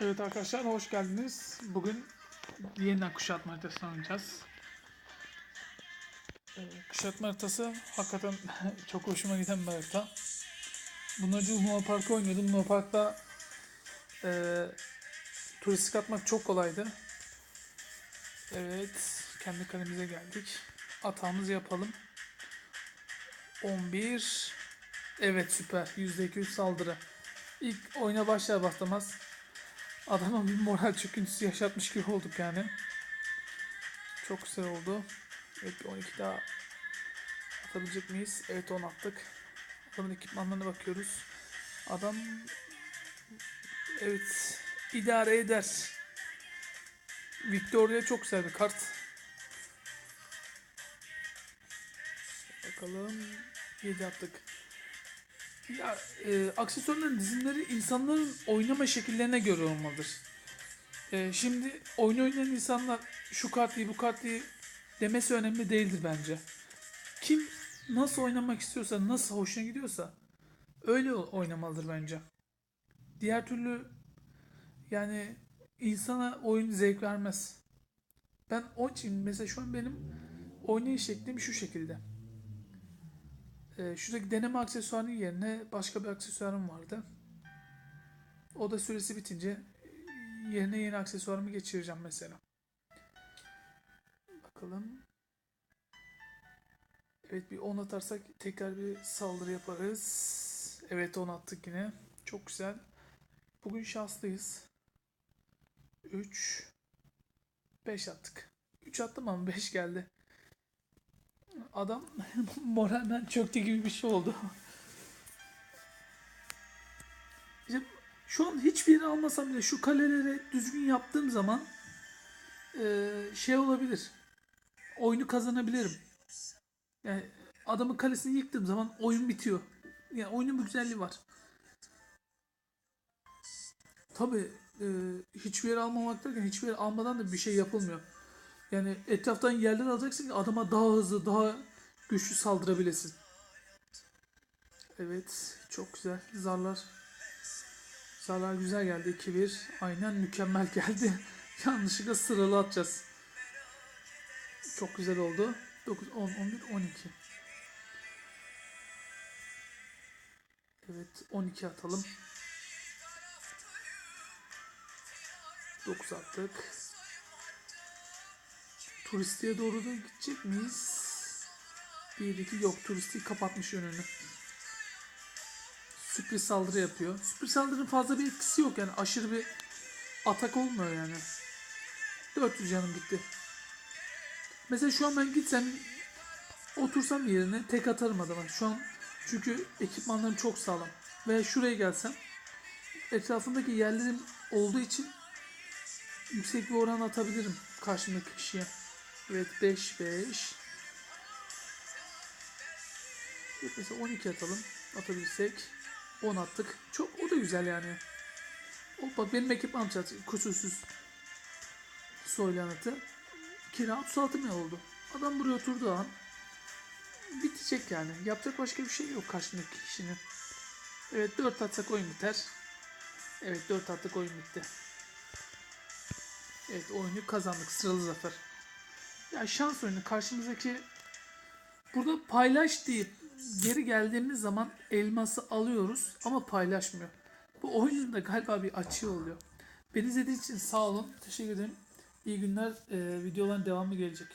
Evet arkadaşlar hoş geldiniz. Bugün yeniden kuşatma haritasını oynayacağız. Ee, kuşatma haritası hakikaten çok hoşuma giden bir harita. Bundan önce Luna Park'ı oynuyordum. Luna Park'ta e, turistik atmak çok kolaydı. Evet kendi kalemize geldik. Atağımızı yapalım. 11 Evet süper. %200 saldırı. İlk oyuna başlar başlamaz adama bir moral çöküntüsü yaşatmış gibi olduk yani. Çok güzel oldu. Evet bir 12 daha atabilecek miyiz? Evet 10 attık. Adamın ekipmanlarına bakıyoruz. Adam evet idare eder. Victoria çok güzel bir kart. Bakalım 7 attık. Ya e, aksesuarların dizimleri insanların oynama şekillerine göre olmalıdır. E, şimdi oyun oynayan insanlar şu kart iyi bu kart iyi demesi önemli değildir bence. Kim nasıl oynamak istiyorsa, nasıl hoşuna gidiyorsa öyle oynamalıdır bence. Diğer türlü yani insana oyun zevk vermez. Ben o için mesela şu an benim oynayış şeklim şu şekilde. Ee, şuradaki deneme aksesuarının yerine başka bir aksesuarım vardı. O da süresi bitince yerine yeni aksesuarımı geçireceğim mesela. Bakalım. Evet bir 10 atarsak tekrar bir saldırı yaparız. Evet 10 attık yine. Çok güzel. Bugün şanslıyız. 3 5 attık. 3 attım ama 5 geldi. Adam moralden çöktü gibi bir şey oldu. Şu an hiçbir yere almasam bile şu kaleleri düzgün yaptığım zaman eee, şey olabilir. Oyunu kazanabilirim. Yani adamın kalesini yıktığım zaman oyun bitiyor. Yani oyunun bir güzelliği var. Tabi hiçbir yere almamak derken hiçbir yere almadan da bir şey yapılmıyor. Yani etraftan yerler alacaksın ki adama daha hızlı, daha güçlü saldırabilesin. Evet, çok güzel. Zarlar. Zarlar güzel geldi. 2-1. Aynen mükemmel geldi. Yanlışlıkla sıralı atacağız. Çok güzel oldu. 9, 10, 11, 12. Evet, 12 atalım. 9 attık. Turistiğe doğru da gidecek miyiz? Bir iki yok turistiği kapatmış önünü. Sürpriz saldırı yapıyor. Sürpriz saldırının fazla bir etkisi yok yani aşırı bir atak olmuyor yani. 400 canım gitti. Mesela şu an ben gitsem otursam yerine tek atarım adama. Şu an çünkü ekipmanlarım çok sağlam. Veya şuraya gelsem etrafındaki yerlerim olduğu için yüksek bir oran atabilirim karşımdaki kişiye. Evet 5 5. Evet, mesela 12 atalım. Atabilirsek 10 attık. Çok o da güzel yani. Bak benim ekipmanım çatı kusursuz soylanatı. Kira 36 mı oldu? Adam buraya oturduğu an bitecek yani. Yapacak başka bir şey yok karşımdaki kişinin. Evet 4 atsak oyun biter. Evet 4 attık oyun bitti. Evet oyunu kazandık. Sıralı zafer. Ya şans oyunu karşımızdaki burada paylaş deyip geri geldiğimiz zaman elması alıyoruz ama paylaşmıyor. Bu oyunun da galiba bir açığı oluyor. Beni izlediğiniz için sağ olun. Teşekkür ederim. İyi günler. Ee, videoların devamı gelecek.